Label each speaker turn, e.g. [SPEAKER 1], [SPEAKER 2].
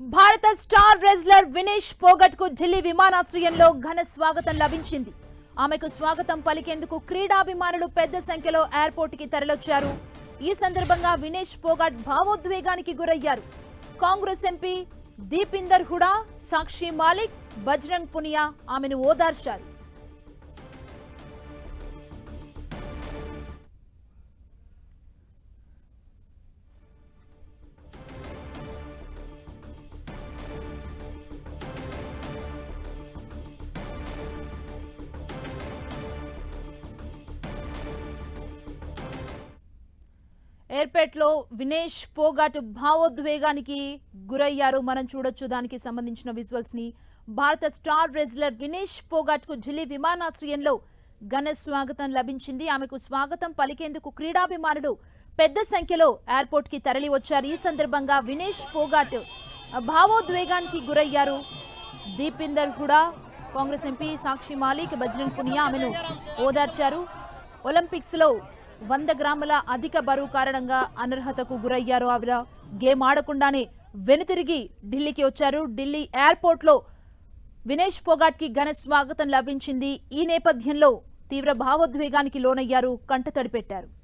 [SPEAKER 1] భారత star wrestler Vinesh పోగట్కు ఢిల్లీ విమానాశ్రయంలో ఘన స్వాగతం లభించింది. ఆమెకు స్వాగతం పలికేందుకు క్రీడాభిమానులు పెద్ద సంఖ్యలో ఎయిర్పోర్ట్కి తరలొచ్చారు. ఈ సందర్భంగా వినేష్ పోగట్ భావోద్వేగానికి గురయ్యారు. కాంగ్రెస్ ఎంపీ దీపిందర్ హుడా సాక్షి మాలిక్ బజరంగ్ పునియా ఆమెను ఓదార్చారు. ఎయిర్పేట్లో వినేష్ పోగాట్ భావోద్వేగానికి గురయ్యారు. మనం చూడొచ్చు దానికి సంబంధించిన విజువల్స్ని. భారత స్టార్ రెజ్లర్ వినేష్ పోగాట్కు ఢిల్లీ విమానాశ్రయంలో ఘన స్వాగతం లభించింది. ఆమెకు స్వాగతం పలికేందుకు క్రీడాభిమానులు పెద్ద సంఖ్యలో ఎయిర్పోర్ట్కి తరలి వచ్చారు ఈ సందర్భంగా వినేష్ పోగాట్ భావోద్వేగానికి గురయ్యారు. దీపిందర్ హుడా కాంగ్రెస్ ఎంపీ సాక్షి మాలిక్ బజరంగ్ పునియా ఆమెను ఓదార్చారు. ఒలింపిక్స్లో వంద గ్రాముల అధిక బరువు కారణంగా అనర్హతకు గురయ్యారు ఆవిడ. గేమ్ ఆడకుండానే వెనుతిరిగి ఢిల్లీకి వచ్చారు. ఢిల్లీ ఎయిర్పోర్ట్లో వినేష్ పొగాట్కి ఘన స్వాగతం లభించింది. ఈ నేపథ్యంలో తీవ్ర భావోద్వేగానికి లోనయ్యారు. కంటతడి పెట్టారు.